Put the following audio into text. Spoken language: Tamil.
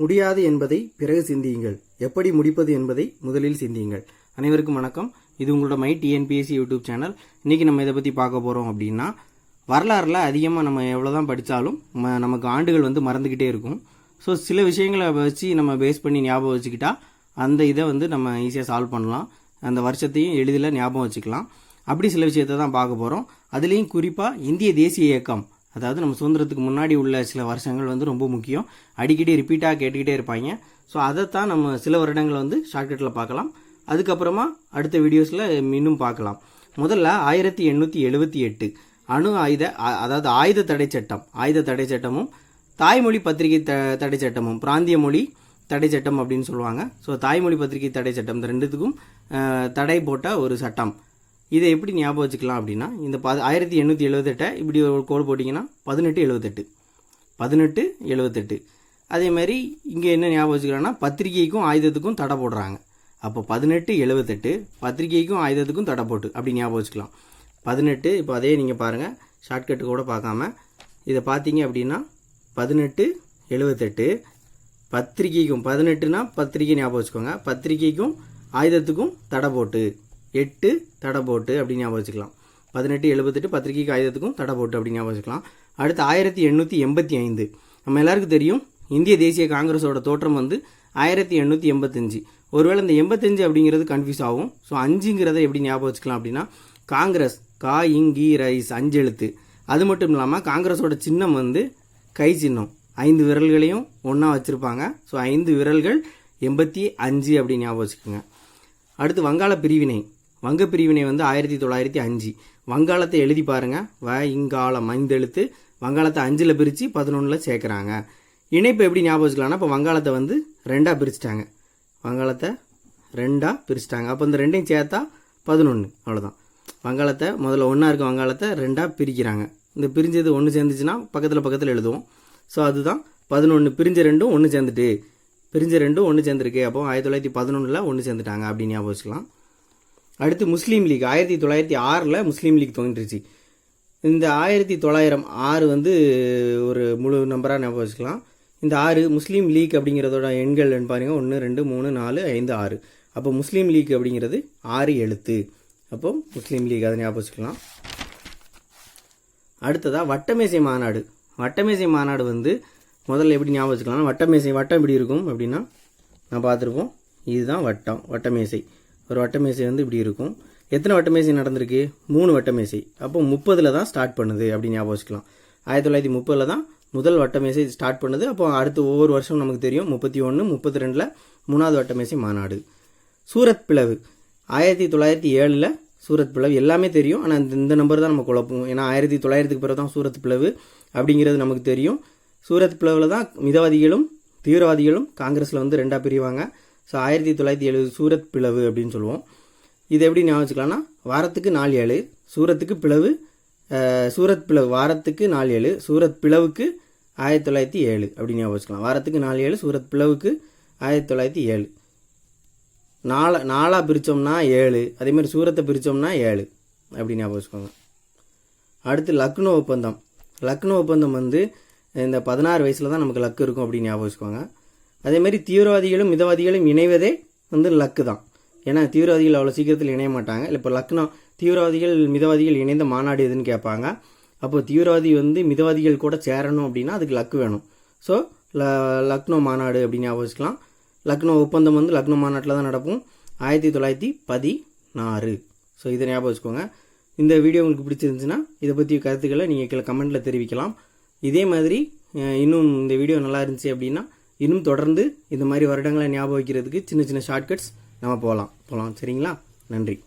முடியாது என்பதை பிறகு சிந்தியுங்கள். எப்படி முடிப்பது என்பதை முதலில் சிந்தியுங்கள். அனைவருக்கும் வணக்கம். இது உங்களோட மை டிஎன்பிஎஸ்சி யூடியூப் சேனல் இன்றைக்கி நம்ம இதை பற்றி பார்க்க போகிறோம் அப்படின்னா வரலாறில் அதிகமாக நம்ம எவ்வளோதான் படித்தாலும் நமக்கு ஆண்டுகள் வந்து மறந்துக்கிட்டே இருக்கும். ஸோ சில விஷயங்களை வச்சு நம்ம பேஸ் பண்ணி ஞாபகம் வச்சுக்கிட்டா அந்த இதை வந்து நம்ம ஈஸியாக சால்வ் பண்ணலாம். அந்த வருஷத்தையும் எளிதில் ஞாபகம் வச்சுக்கலாம். அப்படி சில விஷயத்தை தான் பார்க்க போகிறோம் அதுலேயும் குறிப்பாக இந்திய தேசிய இயக்கம். அதாவது நம்ம சுதந்திரத்துக்கு முன்னாடி உள்ள சில வருஷங்கள் வந்து ரொம்ப முக்கியம். அடிக்கடி ரிப்பீட்டாக கேட்டுக்கிட்டே இருப்பாங்க. ஸோ அதைத்தான் நம்ம சில வருடங்களை வந்து ஷார்ட்கட்டில் பார்க்கலாம். அதுக்கப்புறமா அடுத்த வீடியோஸில் இன்னும் பார்க்கலாம். முதல்ல ஆயிரத்தி எண்ணூற்றி எழுபத்தி எட்டு அணு ஆயுத அதாவது ஆயுத தடை சட்டம் ஆயுத தடை சட்டமும் தாய்மொழி பத்திரிகை த தடை சட்டமும் பிராந்திய மொழி தடை சட்டம் அப்படின்னு சொல்லுவாங்க. ஸோ தாய்மொழி பத்திரிகை தடை சட்டம் இந்த ரெண்டுத்துக்கும் தடை போட்ட ஒரு சட்டம். இதை எப்படி ஞாபகம் வச்சுக்கலாம் அப்படின்னா இந்த ப ஆயிரத்தி எண்ணூற்றி எழுபத்தெட்டை இப்படி ஒரு கோடு போட்டிங்கன்னா பதினெட்டு எழுபத்தெட்டு பதினெட்டு எழுபத்தெட்டு அதே மாதிரி இங்கே என்ன ஞாபகம் வச்சுக்கலாம்னா பத்திரிகைக்கும் ஆயுதத்துக்கும் தடை போடுறாங்க. அப்போ பதினெட்டு எழுபத்தெட்டு பத்திரிகைக்கும் ஆயுதத்துக்கும் தடை போட்டு அப்படி ஞாபகம் வச்சுக்கலாம் பதினெட்டு இப்போ அதே நீங்கள் பாருங்கள் ஷார்ட்கட்டு கூட பார்க்காம இதை பார்த்தீங்க அப்படின்னா பதினெட்டு எழுபத்தெட்டு பத்திரிகைக்கும் பதினெட்டுனா பத்திரிகை ஞாபகம் வச்சுக்கோங்க பத்திரிகைக்கும் ஆயுதத்துக்கும் தடை போட்டு. எட்டு தடை போட்டு அப்படின்னு ஞாபகம் வச்சுக்கலாம். பதினெட்டு எழுபத்தெட்டு பத்திரிகை காகிதத்துக்கும் தடை போட்டு அப்படின்னு ஞாபகம் வச்சுக்கலாம். அடுத்து ஆயிரத்தி எண்ணூற்றி எண்பத்தி ஐந்து. நம்ம எல்லாருக்கும் தெரியும் இந்திய தேசிய காங்கிரஸோட தோற்றம் வந்து ஆயிரத்தி எண்ணூற்றி எண்பத்தஞ்சு. ஒருவேளை இந்த எண்பத்தஞ்சு அப்படிங்கிறது கன்ஃபியூஸ் ஆகும். ஸோ அஞ்சுங்கிறத எப்படி ஞாபகம் வச்சுக்கலாம் அப்படின்னா காங்கிரஸ் கா இங்கி ரைஸ் அஞ்சு எழுத்து. அது மட்டும் இல்லாமல் காங்கிரஸோட சின்னம் வந்து கை சின்னம். ஐந்து விரல்களையும் ஒன்றா வச்சுருப்பாங்க. ஸோ ஐந்து விரல்கள் எண்பத்தி அஞ்சு அப்படின்னு ஞாபகம் வச்சுக்கோங்க. அடுத்து வங்காள பிரிவினை. வங்க பிரிவினை வந்து ஆயிரத்தி தொள்ளாயிரத்தி அஞ்சு. வங்காளத்தை எழுதி பாருங்க. வ இங்காலம் ஐந்து எழுத்து வங்காளத்தை அஞ்சில் பிரித்து பதினொன்றில் சேர்க்குறாங்க. இணைப்பு எப்படி ஞாபகம் வச்சுக்கலாம்னா இப்போ வங்காளத்தை வந்து ரெண்டாக பிரிச்சுட்டாங்க. வங்காளத்தை ரெண்டாக பிரிச்சுட்டாங்க. அப்போ இந்த ரெண்டையும் சேர்த்தா பதினொன்று அவ்வளோதான் வங்காளத்தை முதல்ல ஒன்றா இருக்க வங்காளத்தை ரெண்டாக பிரிக்கிறாங்க. இந்த பிரிஞ்சது ஒன்று சேர்ந்துச்சுன்னா பக்கத்தில் பக்கத்தில் எழுதுவோம். ஸோ அதுதான் பதினொன்று பிரிஞ்ச ரெண்டும் ஒன்று சேர்ந்துட்டு. பிரிஞ்ச ரெண்டும் ஒன்று சேர்ந்துருக்கு. அப்போ ஆயிரத்தி தொள்ளாயிரத்தி பதினொன்றில் ஒன்று சேர்ந்துட்டாங்க. அப்படின்னு ஞாபகம் வச்சுக்கலாம். அடுத்து முஸ்லீம் லீக். ஆயிரத்தி தொள்ளாயிரத்தி ஆறில் முஸ்லீம் லீக் தோன்றிச்சு. இந்த ஆயிரத்தி தொள்ளாயிரம் ஆறு வந்து ஒரு முழு நம்பராக ஞாபகம் வச்சுக்கலாம். இந்த ஆறு முஸ்லீம் லீக் அப்படிங்கிறதோட எண்கள் பாருங்க. ஒன்று ரெண்டு மூணு நாலு ஐந்து ஆறு. அப்போ முஸ்லீம் லீக் அப்படிங்கிறது ஆறு எழுத்து. அப்போ முஸ்லீம் லீக் அதை ஞாபகம் வச்சுக்கலாம். அடுத்ததாக வட்டமேசை மாநாடு. வட்டமேசை மாநாடு வந்து முதல்ல எப்படி ஞாபகம் வச்சுக்கலாம் வட்டமேசை வட்டம் எப்படி இருக்கும் அப்படின்னா நான் பார்த்துருப்போம். இதுதான் வட்டம் வட்டமேசை. ஒரு வட்டமேசை வந்து இப்படி இருக்கும். எத்தனை வட்டமேசை நடந்திருக்கு? மூணு வட்டமேசை. அப்போ முப்பதில் தான் ஸ்டார்ட் பண்ணுது அப்படின்னு ஞாபகம் வச்சுக்கலாம். ஆயிரத்தி தொள்ளாயிரத்தி முப்பதில் தான் முதல் வட்டமேசை ஸ்டார்ட் பண்ணுது. அப்போ அடுத்து ஒவ்வொரு வருஷம் நமக்கு தெரியும். முப்பத்தி ஒன்று முப்பத்தி ரெண்டில் மூணாவது வட்டமேசை மாநாடு. சூரத் பிளவு. ஆயிரத்தி தொள்ளாயிரத்தி ஏழில் சூரத் பிளவு. எல்லாமே தெரியும். ஆனால் இந்த இந்த நம்பர் தான் நம்ம குழப்பம் ஏன்னா ஆயிரத்தி தொள்ளாயிரத்துக்கு பிறகு தான் சூரத் பிளவு அப்படிங்கிறது நமக்கு தெரியும். சூரத் பிளவில் தான் மிதவாதிகளும் தீவிரவாதிகளும் காங்கிரஸில் வந்து ரெண்டாக பிரிவாங்க. ஸோ ஆயிரத்தி தொள்ளாயிரத்தி எழுபது சூரத் பிளவு அப்படின்னு சொல்லுவோம். இது எப்படி ஞாபகம் வச்சுக்கலாம்னா வாரத்துக்கு நாலு ஏழு சூரத்துக்கு பிளவு சூரத் பிளவு வாரத்துக்கு நாலு ஏழு சூரத் பிளவுக்கு ஆயிரத்தி தொள்ளாயிரத்தி ஏழு அப்படின்னு ஞாபகம் வச்சுக்கலாம். வாரத்துக்கு நாலு ஏழு சூரத் பிளவுக்கு ஆயிரத்தி தொள்ளாயிரத்தி ஏழு. நாலா நாலாக பிரித்தோம்னா ஏழு அதே மாதிரி சூரத்தை பிரித்தோம்னா ஏழு அப்படி ஞாபகம் வச்சுக்கோங்க. அடுத்து லக்னோ ஒப்பந்தம். லக்னோ ஒப்பந்தம் வந்து இந்த பதினாறு வயசில் தான் நமக்கு லக்கு இருக்கும் அப்படின்னு ஞாபகம் வச்சுக்கோங்க. அதே மாதிரி தீவிரவாதிகளும் மிதவாதிகளும் இணைவதே வந்து லக்கு தான். ஏன்னா தீவிரவாதிகள் அவ்வளோ சீக்கிரத்தில் இணைய மாட்டாங்க. இல்லை இப்போ லக்னோ தீவிரவாதிகள் மிதவாதிகள் இணைந்த மாநாடு எதுன்னு கேட்பாங்க. அப்போ தீவிரவாதி வந்து மிதவாதிகள் கூட சேரணும் அப்படின்னா அதுக்கு லக்கு வேணும். ஸோ ல லக்னோ மாநாடு அப்படின்னு ஞாபகம் லக்னோ ஒப்பந்தம் வந்து லக்னோ மாநாட்டில் தான் நடக்கும். ஆயிரத்தி தொள்ளாயிரத்தி பதினாறு. ஸோ இதை ஞாபகம் வச்சுக்கோங்க. இந்த வீடியோ உங்களுக்கு பிடிச்சிருந்துச்சுன்னா இதை பற்றி கருத்துக்களை நீங்கள் கீழே கமெண்ட்டில் தெரிவிக்கலாம். இதே மாதிரி இன்னும் இந்த வீடியோ நல்லா இருந்துச்சு அப்படின்னா இன்னும் தொடர்ந்து இந்த மாதிரி வருடங்களை ஞாபகம் வைக்கிறதுக்கு சின்ன சின்ன ஷார்ட்கட்ஸ் நம்ம போகலாம். போகலாம். சரிங்களா? நன்றி.